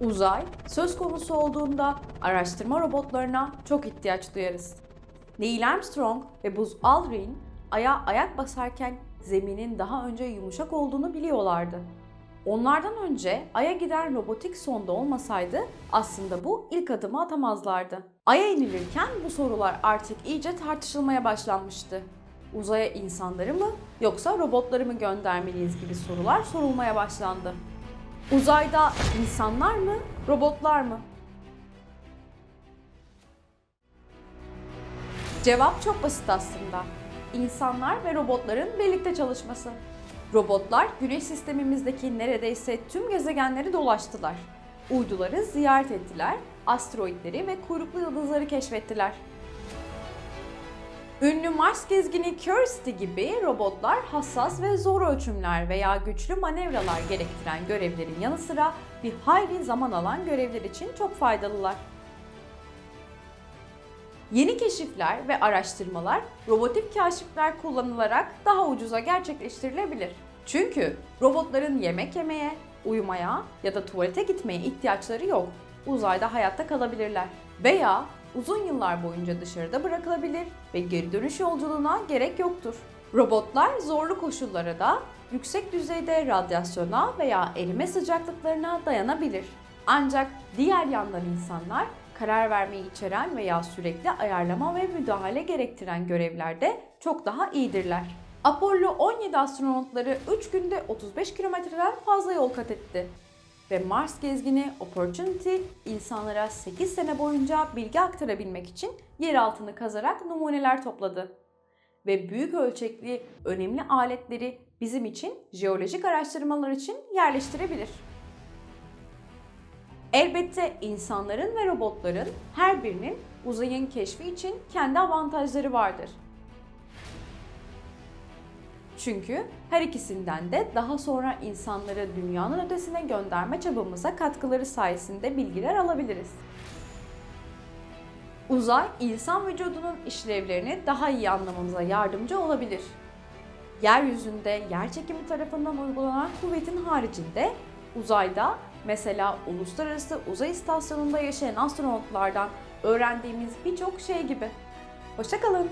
Uzay söz konusu olduğunda araştırma robotlarına çok ihtiyaç duyarız. Neil Armstrong ve Buzz Aldrin aya ayak basarken zeminin daha önce yumuşak olduğunu biliyorlardı. Onlardan önce Ay'a giden robotik sonda olmasaydı aslında bu ilk adımı atamazlardı. Ay'a inilirken bu sorular artık iyice tartışılmaya başlanmıştı. Uzaya insanları mı yoksa robotları mı göndermeliyiz gibi sorular sorulmaya başlandı. Uzayda insanlar mı, robotlar mı? Cevap çok basit aslında. İnsanlar ve robotların birlikte çalışması. Robotlar Güneş sistemimizdeki neredeyse tüm gezegenleri dolaştılar. Uyduları ziyaret ettiler, asteroidleri ve kuyruklu yıldızları keşfettiler. Ünlü Mars gezgini Curiosity gibi robotlar hassas ve zor ölçümler veya güçlü manevralar gerektiren görevlerin yanı sıra bir hayli zaman alan görevler için çok faydalılar. Yeni keşifler ve araştırmalar robotik kaşifler kullanılarak daha ucuza gerçekleştirilebilir. Çünkü robotların yemek yemeye, uyumaya ya da tuvalete gitmeye ihtiyaçları yok. Uzayda hayatta kalabilirler. Veya uzun yıllar boyunca dışarıda bırakılabilir ve geri dönüş yolculuğuna gerek yoktur. Robotlar zorlu koşullara da yüksek düzeyde radyasyona veya erime sıcaklıklarına dayanabilir. Ancak diğer yandan insanlar karar vermeyi içeren veya sürekli ayarlama ve müdahale gerektiren görevlerde çok daha iyidirler. Apollo 17 astronotları 3 günde 35 kilometreden fazla yol kat etti. Ve Mars gezgini Opportunity insanlara 8 sene boyunca bilgi aktarabilmek için yer altını kazarak numuneler topladı. Ve büyük ölçekli önemli aletleri bizim için jeolojik araştırmalar için yerleştirebilir. Elbette insanların ve robotların her birinin uzayın keşfi için kendi avantajları vardır. Çünkü her ikisinden de daha sonra insanları dünyanın ötesine gönderme çabamıza katkıları sayesinde bilgiler alabiliriz. Uzay, insan vücudunun işlevlerini daha iyi anlamamıza yardımcı olabilir. Yeryüzünde yer çekimi tarafından uygulanan kuvvetin haricinde uzayda mesela uluslararası uzay istasyonunda yaşayan astronotlardan öğrendiğimiz birçok şey gibi. Hoşçakalın.